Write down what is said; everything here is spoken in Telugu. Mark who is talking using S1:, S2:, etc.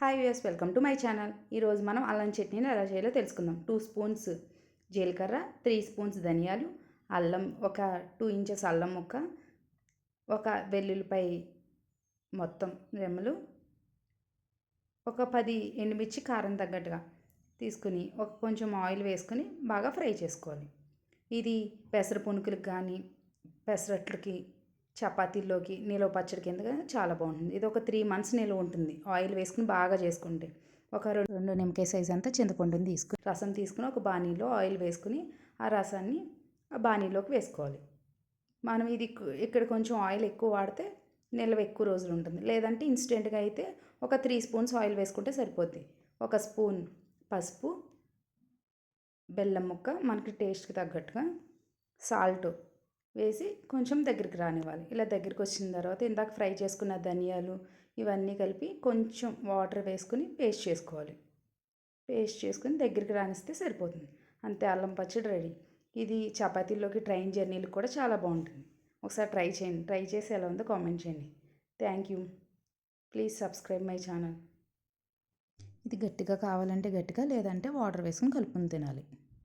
S1: Hi viewers welcome to my channel. ఈరోజు మనం అల్లం చట్నీని ఎలా చేయాలో తెలుసుకుందాం. టూ స్పూన్స్ జీలకర్ర త్రీ స్పూన్స్ ధనియాలు అల్లం ఒక టూ ఇంచెస్ అల్లం ముక్క ఒక వెల్లుల్లిపై మొత్తం రెమ్మలు ఒక పది ఎండుమిర్చి కారం తగ్గట్టుగా తీసుకుని ఒక కొంచెం ఆయిల్ వేసుకొని బాగా ఫ్రై చేసుకోవాలి. ఇది పెసర పునుకులకు కానీ పెసరట్లకి చపాతీల్లోకి నిలువ పచ్చడి కింద చాలా బాగుంటుంది. ఇది ఒక త్రీ మంత్స్ నిలువ ఉంటుంది. ఆయిల్ వేసుకుని బాగా చేసుకుంటే ఒక రెండు రెండు నిమ్మకాయ సైజ్ అంతా చింతపండుని తీసుకుని రసం తీసుకుని ఒక బాణీలో ఆయిల్ వేసుకుని ఆ రసాన్ని ఆ బాణీలోకి వేసుకోవాలి. మనం ఇది ఇక్కడ కొంచెం ఆయిల్ ఎక్కువ వాడితే నిల్వ ఎక్కువ రోజులు ఉంటుంది. లేదంటే ఇన్స్టెంట్గా అయితే ఒక త్రీ స్పూన్స్ ఆయిల్ వేసుకుంటే సరిపోద్ది. ఒక స్పూన్ పసుపు బెల్లం ముక్క మనకి టేస్ట్కి తగ్గట్టుగా సాల్ట్ వేసి కొంచెం దగ్గరికి రానివ్వాలి. ఇలా దగ్గరికి వచ్చిన తర్వాత ఇందాక ఫ్రై చేసుకున్న ధనియాలు ఇవన్నీ కలిపి కొంచెం వాటర్ వేసుకుని పేస్ట్ చేసుకోవాలి. పేస్ట్ చేసుకుని దగ్గరికి రానిస్తే సరిపోతుంది. అంతే అల్లం పచ్చడి రెడీ. ఇది చపాతీల్లోకి ట్రైన్ జర్నీలు కూడా చాలా బాగుంటుంది. ఒకసారి ట్రై చేయండి. ట్రై చేసి ఎలా ఉందో కామెంట్ చేయండి. Thank you. Please subscribe my channel. ఇది గట్టిగా కావాలంటే గట్టిగా లేదంటే వాటర్ వేసుకుని కలుపుకుని తినాలి.